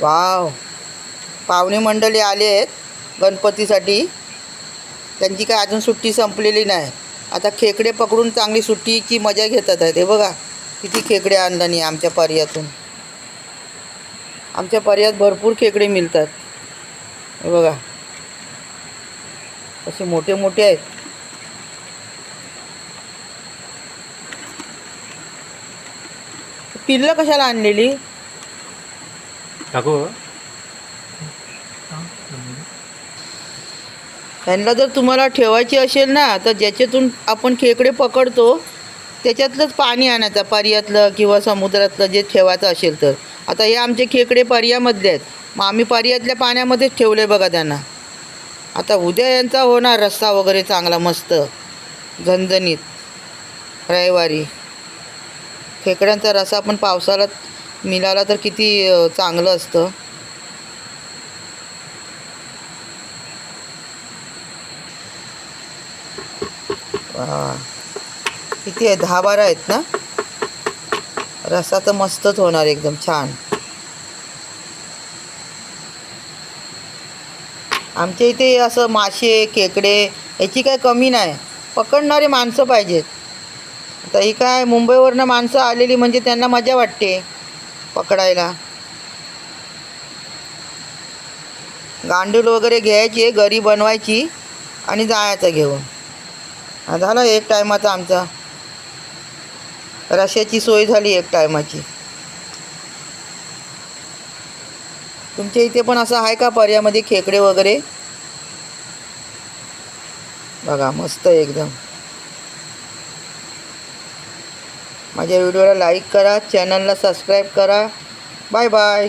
Wow. पाहुणे मंडळी आले आहेत गणपतीसाठी. त्यांची काय अजून सुट्टी संपलेली नाही. आता खेकडे पकडून चांगली सुट्टीची मजा घेतात आहेत. हे बघा किती खेकडे आणल्यानी आमच्या पर्यातून. आमच्या पर्यात भरपूर खेकडे मिळतात. हे बघा. असे मोठे मोठे आहेत. पिल्लं कशाला आणलेली? टाकू त्यांना जर तुम्हाला ठेवायची असेल ना तर ज्याच्यातून आपण खेकडे पकडतो त्याच्यातलंच पाणी आणायचं पर्यातलं किंवा समुद्रातलं जे ठेवायचं असेल तर. आता हे आमचे खेकडे पर्यामधले आहेत. मग आम्ही पर्यातल्या पाण्यामध्येच ठेवले बघा त्यांना. आता उद्या यांचा होणार रस्सा वगैरे चांगला मस्त झणझणीत रविवारी. खेकड्यांचा रस्सा पण पावसाळ्यात मिळाला तर किती चांगलं असतं. किती आहे? दहा बारा आहेत ना? रस्सा तर मस्तच होणार एकदम छान. आमच्या इथे असं मासे खेकडे याची काय कमी नाही. पकडणारे माणसं पाहिजेत. आता ही काय मुंबईवरनं माणसं आलेली म्हणजे त्यांना मजा वाटते. पकडायला. गांडूळ वगैरे घ्यायची घरी बनवायची आणि जायचं घेऊन. झालं एक टायमाचा आमचा. रश्याची सोय झाली एक टायमाची. तुमच्या इथे पण असं आहे का पर्यामध्ये खेकडे वगैरे? बघा मस्त एकदम. माझ्या व्हिडिओला लाईक करा चॅनलला सबस्क्राईब करा. Bye bye.